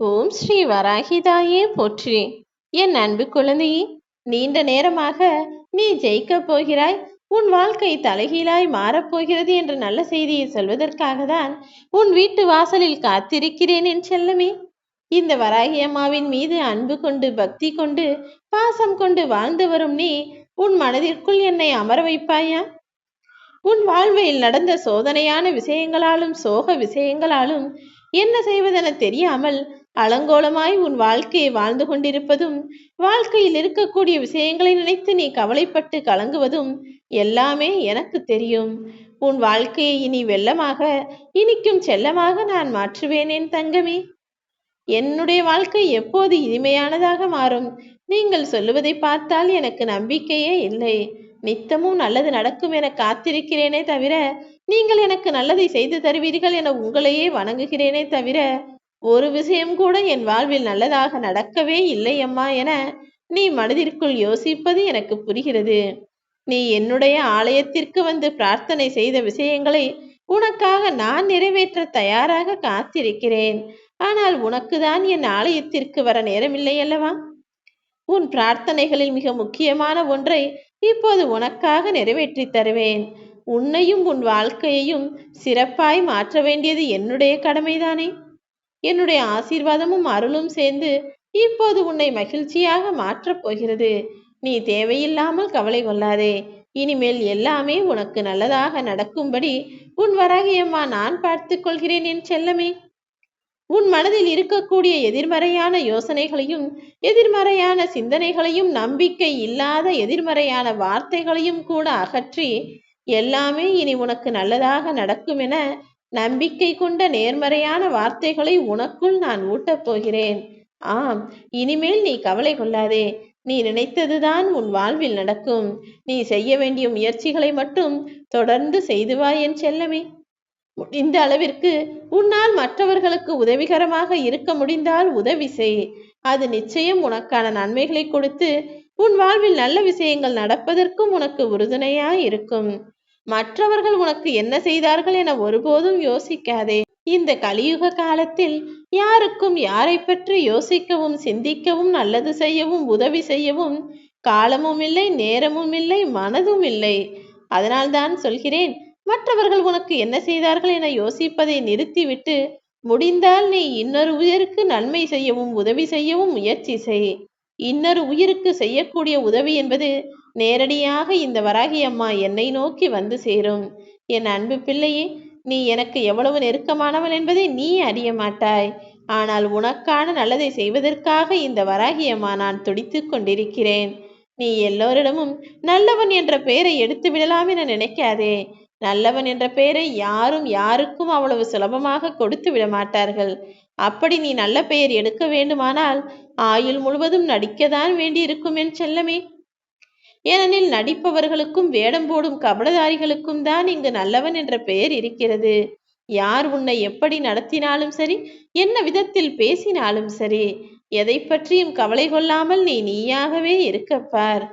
ஓம் ஸ்ரீ வராகிதாயே போற்றி. என் அன்பு குழந்தையே நீண்ட நேரமாக நீ ஜெயிக்கப் போகிறாய். உன் வாழ்க்கை தலைகீழாய் மாறப்போகிறது என்ற நல்ல செய்தியை சொல்வதற்காக தான் உன் வீட்டு வாசலில் காத்திருக்கிறேன் என் செல்லமே. இந்த வராகி அம்மாவின் மீது அன்பு கொண்டு பக்தி கொண்டு பாசம் கொண்டு வாழ்ந்து வரும் நீ உன் மனதிற்குள் என்னை அமர வைப்பாயா? உன் வாழ்வில் நடந்த சோதனையான விஷயங்களாலும் சோக விஷயங்களாலும் என்ன செய்வதென தெரியாமல் அலங்கோலமாய் உன் வாழ்க்கையை வாழ்ந்து கொண்டிருப்பதும் வாழ்க்கையில் இருக்கக்கூடிய விஷயங்களை நினைத்து நீ கவலைப்பட்டு கலங்குவதும் எல்லாமே எனக்கு தெரியும். உன் வாழ்க்கையை இனி வெள்ளமாக இனிக்கும் செல்லமாக நான் மாற்றுவேனேன் தங்கமே. என்னுடைய வாழ்க்கை எப்போது இனிமையானதாக மாறும்? நீங்கள் சொல்லுவதை பார்த்தால் எனக்கு நம்பிக்கையே இல்லை. நித்தமும் நல்லது நடக்கும் என காத்திருக்கிறேனே தவிர நீங்கள் எனக்கு நல்லதை செய்து தருவீர்கள் என உங்களையே வணங்குகிறேனே தவிர ஒரு விஷயம் கூட என் வாழ்வில் நல்லதாக நடக்கவே இல்லை அம்மா என நீ மனதிற்குள் யோசிப்பது எனக்கு புரிகிறது. நீ என்னுடைய ஆலயத்திற்கு வந்து பிரார்த்தனை செய்த விஷயங்களை உனக்காக நான் நிறைவேற்ற தயாராக காத்திருக்கிறேன். ஆனால் உனக்குதான் என் ஆலயத்திற்கு வர நேரமில்லை அல்லவா? உன் பிரார்த்தனைகளில் மிக முக்கியமான ஒன்றை இப்போது உனக்காக நிறைவேற்றி தருவேன். உன்னையும் உன் வாழ்க்கையையும் சிறப்பாய் மாற்ற வேண்டியது என்னுடைய கடமைதானே? என்னுடைய ஆசீர்வாதமும் அருளும் சேர்ந்து இப்போது உன்னை மகிழ்ச்சியாக மாற்றப் போகிறது. நீ தேவையில்லாமல் கவலை கொள்ளாதே. இனிமேல் எல்லாமே உனக்கு நல்லதாக நடக்கும்படி உன் வராகியம்மா நான் பார்த்துக் கொள்கிறேன் என் செல்லமே. உன் மனதில் இருக்கக்கூடிய எதிர்மறையான யோசனைகளையும் எதிர்மறையான சிந்தனைகளையும் நம்பிக்கை இல்லாத எதிர்மறையான வார்த்தைகளையும் கூட அகற்றி எல்லாமே இனி உனக்கு நல்லதாக நடக்கும் என நம்பிக்கை கொண்ட நேர்மறையான வார்த்தைகளை உனக்குள் நான் ஊட்டப் போகிறேன். ஆம் இனிமேல் நீ கவலை கொள்ளாதே. நீ நினைத்ததுதான் உன் வாழ்வில் நடக்கும். நீ செய்ய வேண்டிய முயற்சிகளை மட்டும் தொடர்ந்து செய்து வா என் செல்லமே. முடிந்த அளவிற்கு உன்னால் மற்றவர்களுக்கு உதவிகரமாக இருக்க முடிந்தால் உதவி செய். அது நிச்சயம் உனக்கான நன்மைகளை கொடுத்து உன் வாழ்வில் நல்ல விஷயங்கள் நடப்பதற்கும் உனக்கு உறுதுணையாய் இருக்கும். மற்றவர்கள் உனக்கு என்ன செய்தார்கள் என ஒருபோதும் யோசிக்காதே. இந்த கலியுக காலத்தில் யாருக்கும் யாரை பற்றி யோசிக்கவும் சிந்திக்கவும் நல்லது செய்யவும் உதவி செய்யவும் காலமும் இல்லை நேரமும் இல்லை மனதும் இல்லை. அதனால்தான் சொல்கிறேன் மற்றவர்கள் உனக்கு என்ன செய்தார்கள் என யோசிப்பதை நிறுத்திவிட்டு முடிந்தால் நீ இன்னொரு உயிருக்கு நன்மை செய்யவும் உதவி செய்யவும் முயற்சி செய். இன்னொரு உயிருக்கு செய்யக்கூடிய உதவி என்பது நேரடியாக இந்த வராகி அம்மா என்னை நோக்கி வந்து சேரும். என் அன்பு பிள்ளையே நீ எனக்கு எவ்வளவு நெருக்கமானவள் என்பதை நீ அறிய மாட்டாய். ஆனால் உனக்கான நல்லதை செய்வதற்காக இந்த வராகியம்மா நான் துடித்து கொண்டிருக்கிறேன். நீ எல்லோரிடமும் நல்லவன் என்ற பெயரை எடுத்து விடலாம் என நினைக்காதே. நல்லவன் என்ற பெயரை யாரும் யாருக்கும் அவ்வளவு சுலபமாக கொடுத்து விட மாட்டார்கள். அப்படி நீ நல்ல பெயர் எடுக்க வேண்டுமானால் ஆயுள் முழுவதும் நடிக்கத்தான் வேண்டியிருக்கும் என் செல்லமே. ஏனெனில் நடிப்பவர்களுக்கும் வேடம் போடும் கபடதாரிகளுக்கும் தான் இங்கு நல்லவன் என்ற பெயர் இருக்கிறது. யார் உன்னை எப்படி நடத்தினாலும் சரி என்ன விதத்தில் பேசினாலும் சரி எதை பற்றியும் கவலை கொள்ளாமல் நீ நீயாகவே இருக்கப்பார்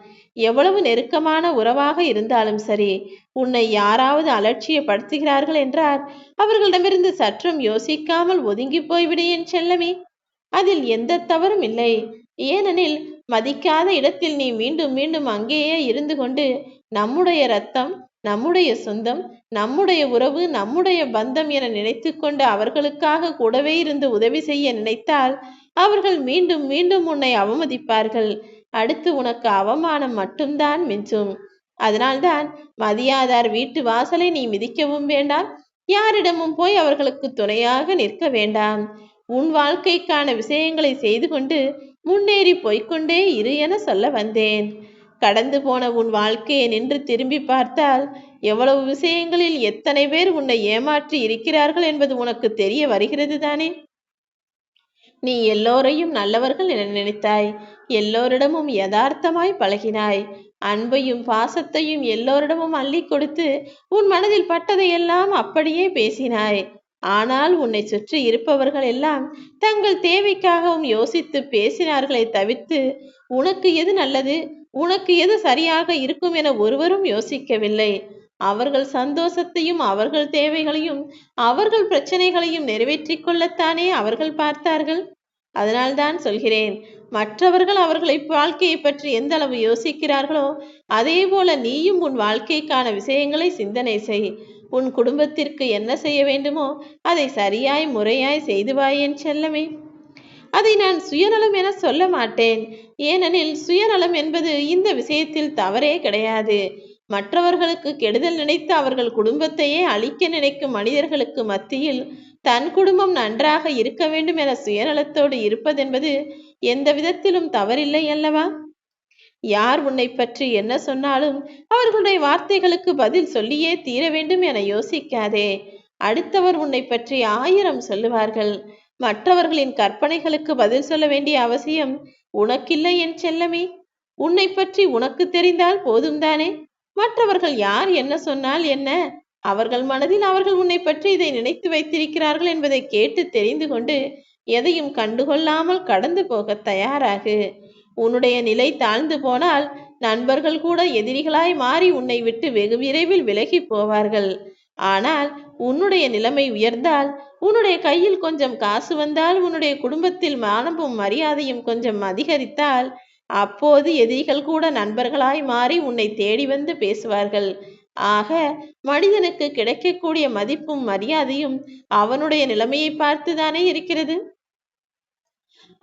எவ்வளவு நெருக்கமான உறவாக இருந்தாலும் சரி உன்னை யாராவது அலட்சியப்படுத்துகிறார்கள் என்றால் அவர்களிடமிருந்து சற்றும் யோசிக்காமல் ஒதுங்கி போய்விடு என் செல்லமே. அதில் எந்த தவறும் இல்லை. ஏனெனில் மதிக்காத இடத்தில் நீ மீண்டும் மீண்டும் அங்கேயே இருந்து கொண்டு நம்முடைய ரத்தம் நம்முடைய சொந்தம் நம்முடைய உறவு நம்முடைய பந்தம் என நினைத்து கொண்டு அவர்களுக்காக கூடவே இருந்து உதவி செய்ய நினைத்தால் அவர்கள் மீண்டும் மீண்டும் உன்னை அவமதிப்பார்கள். அடுத்து உனக்கு அவமானம் மட்டும்தான் மிஞ்சும். அதனால்தான் மதியாதார் வீட்டு வாசலை நீ மிதிக்கவும் வேண்டாம். யாரிடமும் போய் அவர்களுக்கு துணையாக நிற்க வேண்டாம். உன் வாழ்க்கைக்கான விஷயங்களை செய்து கொண்டு முன்னேறி போய்கொண்டே இரு என சொல்ல வந்தேன். கடந்து போன உன் வாழ்க்கையை நின்று திரும்பி பார்த்தால் எவ்வளவு விஷயங்களில் எத்தனை பேர் உன்னை ஏமாற்றி இருக்கிறார்கள் என்பது உனக்கு தெரிய வருகிறது தானே? நீ எல்லோரையும் நல்லவர்கள் என நினைத்தாய். எல்லோரிடமும் யதார்த்தமாய் பழகினாய். அன்பையும் பாசத்தையும் எல்லோரிடமும் அள்ளி கொடுத்து உன் மனதில் பட்டதையெல்லாம் அப்படியே பேசினாய். ஆனால் உன்னை சுற்றி இருப்பவர்கள் எல்லாம் தங்கள் தேவைக்காகவும் யோசித்து பேசினார்களை தவிர்த்து உனக்கு எது நல்லது? உனக்கு எது சரியாக இருக்கும் என ஒருவரும் யோசிக்கவில்லை. அவர்கள் சந்தோஷத்தையும் அவர்கள் தேவைகளையும் அவர்கள் பிரச்சனைகளையும் நிறைவேற்றிக் கொள்ளத்தானே அவர்கள் பார்த்தார்கள்? அதனால்தான் சொல்கிறேன் மற்றவர்கள் அவர்களை வாழ்க்கையை பற்றி எந்த அளவு யோசிக்கிறார்களோ அதே போல நீயும் உன் வாழ்க்கைக்கான விஷயங்களை சிந்தனை செய். உன் குடும்பத்திற்கு என்ன செய்ய வேண்டுமோ அதை சரியாய் முறையாய் செய்துவாய் என் செல்லமே. அதை நான் சுயநலம் என சொல்ல மாட்டேன். ஏனெனில் சுயநலம் என்பது இந்த விஷயத்தில் தவறே கிடையாது. மற்றவர்களுக்கு கெடுதல் நினைத்து அவர்கள் குடும்பத்தையே அழிக்க நினைக்கும் மனிதர்களுக்கு மத்தியில் தன் குடும்பம் நன்றாக இருக்க வேண்டும் என சுயநலத்தோடு இருப்பதென்பது எந்த விதத்திலும் தவறில்லை அல்லவா? யார் உன்னை பற்றி என்ன சொன்னாலும் அவர்களுடைய வார்த்தைகளுக்கு பதில் சொல்லியே தீர வேண்டும் என யோசிக்காதே. அடுத்தவர் உன்னை பற்றி ஆயிரம் சொல்லுவார்கள். மற்றவர்களின் கற்பனைகளுக்கு பதில் சொல்ல வேண்டிய அவசியம் உனக்கில்லை என் செல்லமே. உன்னை பற்றி உனக்கு தெரிந்தால் போதும் தானே. மற்றவர்கள் யார் என்ன சொன்னால் என்ன? அவர்கள் மனதில் அவர்கள் உன்னை பற்றி இதை நினைத்து வைத்திருக்கிறார்கள் என்பதை கேட்டு தெரிந்து கொண்டு எதையும் கண்டுகொள்ளாமல் கடந்து போக தயாராகு. உன்னுடைய நிலை தாழ்ந்து போனால் நண்பர்கள் கூட எதிரிகளாய் மாறி உன்னை விட்டு வெகு விரைவில் விலகி போவார்கள். ஆனால் உன்னுடைய நிலைமை உயர்ந்தால் உன்னுடைய கையில் கொஞ்சம் காசு வந்தால் உன்னுடைய குடும்பத்தில் மானமும் மரியாதையும் கொஞ்சம் அதிகரித்தால் அப்போது எதிரிகள் கூட நண்பர்களாய் மாறி உன்னை தேடி வந்து பேசுவார்கள். ஆக மனிதனுக்கு கிடைக்கக்கூடிய மதிப்பும் மரியாதையும் அவனுடைய நிலைமையை பார்த்துதானே இருக்கிறது?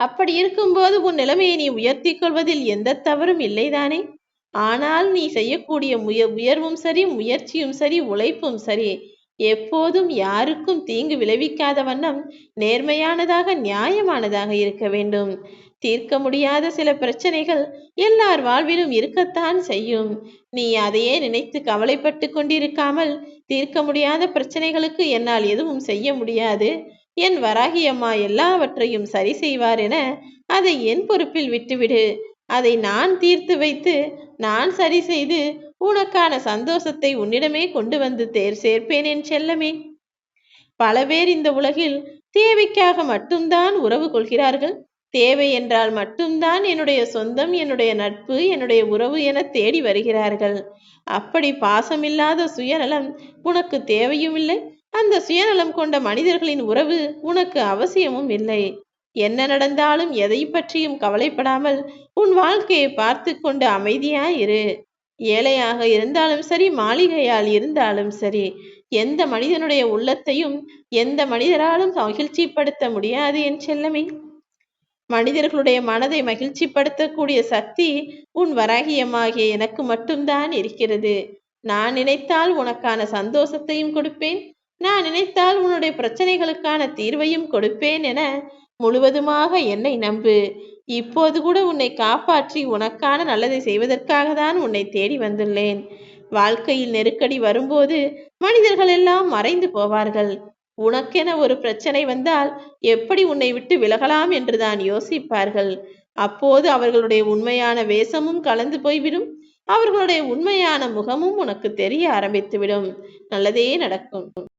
அப்படி இருக்கும்போது உன் நிலைமையை நீ உயர்த்தி கொள்வதில் எந்த தவறும் இல்லைதானே? ஆனால் நீ செய்யக்கூடிய முய உயர்வும் சரி முயற்சியும் சரி உழைப்பும் சரி எப்போதும் யாருக்கும் தீங்கு விளைவிக்காத வண்ணம் நேர்மையானதாக நியாயமானதாக இருக்க வேண்டும். தீர்க்க முடியாத சில பிரச்சனைகள் எல்லார் வாழ்விலும் இருக்கத்தான் செய்யும். நீ அதையே நினைத்து கவலைப்பட்டு கொண்டிருக்காமல் தீர்க்க முடியாத பிரச்சனைகளுக்கு என்னால் எதுவும் செய்ய முடியாது. என் வராகியம்மா எல்லாவற்றையும் சரி செய்வார் என அதை என் பொறுப்பில் விட்டுவிடு. அதை நான் தீர்த்து வைத்து நான் சரி செய்து உனக்கான சந்தோஷத்தை உன்னிடமே கொண்டு வந்து தேர் சேர்ப்பேன் என் செல்லமே. பல பேர் இந்த உலகில் தேவைக்காக மட்டும்தான் உறவு கொள்கிறார்கள். தேவை என்றால் மட்டும்தான் என்னுடைய சொந்தம் என்னுடைய நட்பு என்னுடைய உறவு என தேடி வருகிறார்கள். அப்படி பாசமில்லாத சுயநலம் உனக்கு தேவையும் இல்லை. அந்த சுயநலம் கொண்ட மனிதர்களின் உறவு உனக்கு அவசியமும் இல்லை. என்ன நடந்தாலும் எதை பற்றியும் கவலைப்படாமல் உன் வாழ்க்கையை பார்த்து கொண்டு அமைதியாயிரு ஏழையாக இருந்தாலும் சரி மாளிகையால் இருந்தாலும் சரி எந்த மனிதனுடைய உள்ளத்தையும் எந்த மனிதராலும் மகிழ்ச்சிப்படுத்த முடியாது என் செல்லமே. மனிதர்களுடைய மனதை மகிழ்ச்சிப்படுத்தக்கூடிய சக்தி உன் வராகியமாகிய எனக்கு மட்டும்தான் இருக்கிறது. நான் நினைத்தால் உனக்கான சந்தோஷத்தையும் கொடுப்பேன் நான் நினைத்தால் உன்னுடைய பிரச்சனைகளுக்கான தீர்வையும் கொடுப்பேன் என முழுவதுமாக என்னை நம்பு. இப்போது கூட உன்னை காப்பாற்றி உனக்கான நல்லதை செய்வதற்காக தான் உன்னை தேடி வந்துள்ளேன். வாழ்க்கையில் நெருக்கடி வரும்போது மனிதர்கள் எல்லாம் மறைந்து போவார்கள். உனக்கென ஒரு பிரச்சனை வந்தால் எப்படி உன்னை விட்டு விலகலாம் என்றுதான் யோசிப்பார்கள். அப்போது அவர்களுடைய உண்மையான வேஷமும் கலந்து போய்விடும். அவர்களுடைய உண்மையான முகமும் உனக்கு தெரிய ஆரம்பித்துவிடும். நல்லதே நடக்கும்.